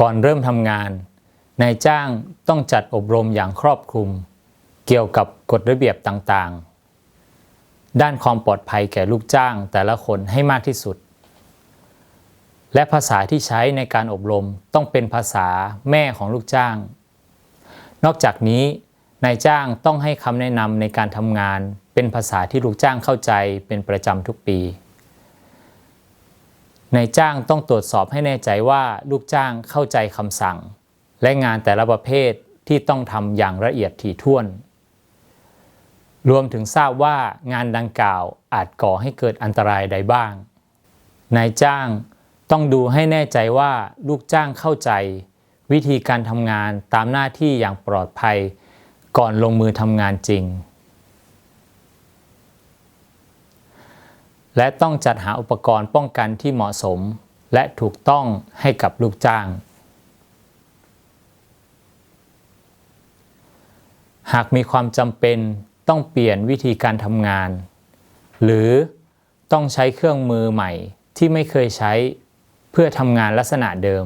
ก่อนเริ่มทำงาน นายจ้างต้องจัดอบรมอย่างครอบคลุม เกี่ยวกับกฎระเบียบต่างๆ ด้านความปลอดภัยแก่ลูกจ้างแต่ละคนให้มากที่สุด และภาษาที่ใช้ในการอบรมต้องเป็นภาษาแม่ของลูกจ้าง นอกจากนี้นายจ้างต้องให้คำแนะนำในการทำงาน เป็นภาษาที่ลูกจ้างเข้าใจเป็นประจำทุกปี นายจ้างต้องตรวจสอบให้แน่ใจว่าลูกจ้างเข้าใจคำสั่ง และงานแต่ละประเภทที่ต้องทำอย่างละเอียดถี่ถ้วน รวมถึงทราบว่างานดังกล่าวอาจก่อให้เกิดอันตรายใดบ้าง นายจ้างต้องดูให้แน่ใจว่าลูกจ้างเข้าใจ วิธีการทำงานตามหน้าที่อย่างปลอดภัย ก่อนลงมือทำงานจริง และต้องจัดหาอุปกรณ์ป้องกันที่เหมาะสม และถูกต้องให้กับลูกจ้าง หากมีความจำเป็นต้องเปลี่ยนวิธีการทำงาน หรือต้องใช้เครื่องมือใหม่ที่ไม่เคยใช้เพื่อทำงานลักษณะเดิม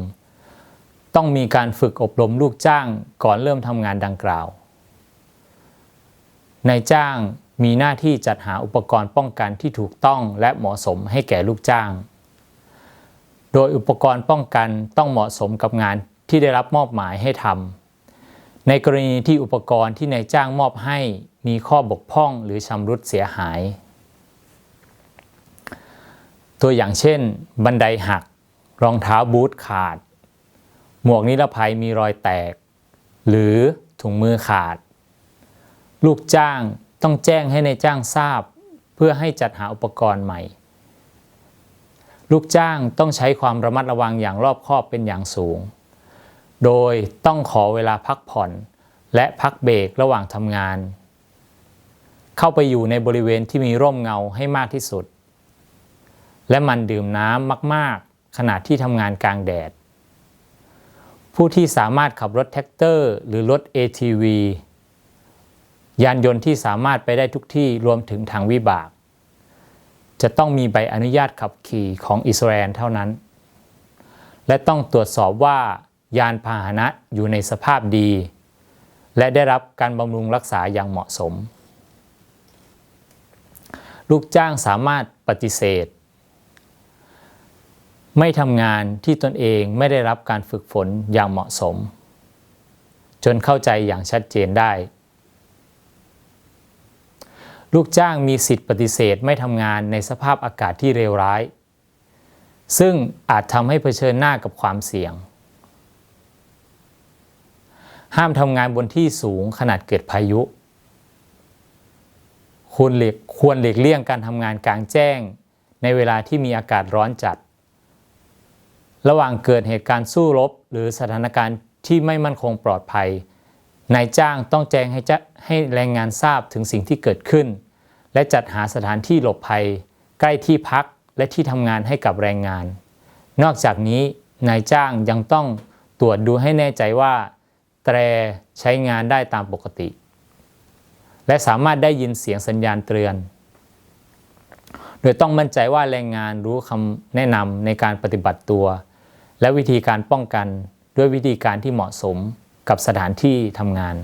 ต้องมีการฝึกอบรมลูกจ้างก่อนเริ่มทำงานดังกล่าวนายจ้าง มีหน้าที่จัดหาอุปกรณ์ป้องกันที่ถูกต้องและเหมาะสมให้แก่ลูกจ้าง โดยอุปกรณ์ป้องกันต้องเหมาะสมกับงานที่ได้รับมอบหมายให้ทำ ในกรณีที่อุปกรณ์ที่นายจ้างมอบให้มีข้อบกพร่องหรือชำรุดเสียหาย ตัวอย่างเช่น บันไดหัก รองเท้าบูทขาด หมวกนิรภัยมีรอยแตก หรือถุงมือขาด ลูกจ้าง ต้องแจ้งให้ในจ้างทราบ เพื่อให้จัดหาอุปกรณ์ใหม่ ลูกจ้างต้องใช้ความระมัดระวังอย่างรอบคอบเป็นอย่างสูง โดยต้องขอเวลาพักผ่อน และพักเบรกระหว่างทำงาน เข้าไปอยู่ในบริเวณที่มีร่มเงาให้มากที่สุด และมันดื่มน้ำมากๆ ขณะที่ทำงานกลางแดด ผู้ที่สามารถขับรถแท็กเตอร์ หรือรถ ATV ยานยนต์ที่สามารถไปได้ทุกที่รวมถึงทางวิบาก จะต้องมีใบอนุญาตขับขี่ของอิสราเอลเท่านั้น และต้องตรวจสอบว่ายานพาหนะอยู่ในสภาพดี และได้รับการบำรุงรักษาอย่างเหมาะสม ลูกจ้างสามารถปฏิเสธ ไม่ทำงานที่ตนเองไม่ได้รับการฝึกฝนอย่างเหมาะสม จนเข้าใจอย่างชัดเจนได้ ลูกจ้างมีสิทธิปฏิเสธไม่ทำงานในสภาพอากาศที่เลวร้าย ซึ่งอาจทำให้เผชิญหน้ากับความเสี่ยง ห้ามทำงานบนที่สูงขนาดเกิดพายุ ควรหลีกควรหลีกเลี่ยงการทำงานกลางแจ้ง ในเวลาที่มีอากาศร้อนจัด ระหว่างเกิดเหตุการณ์สู้รบ หรือสถานการณ์ที่ไม่มั่นคงปลอดภัยนายจ้างต้องแจ้งให้ให้แรงงานทราบถึงสิ่งที่เกิดขึ้น และจัดหาสถานที่หลบภัย ใกล้ที่พักและที่ทำงานให้กับแรงงาน นอกจากนี้นายจ้างยังต้องตรวจดูให้แน่ใจว่า แตรใช้งานได้ตามปกติ และสามารถได้ยินเสียงสัญญาณเตือน โดยต้องมั่นใจว่าแรงงานรู้คำแนะนำในการปฏิบัติตัว และวิธีการป้องกันด้วยวิธีการที่เหมาะสมกับสถานที่ทำงาน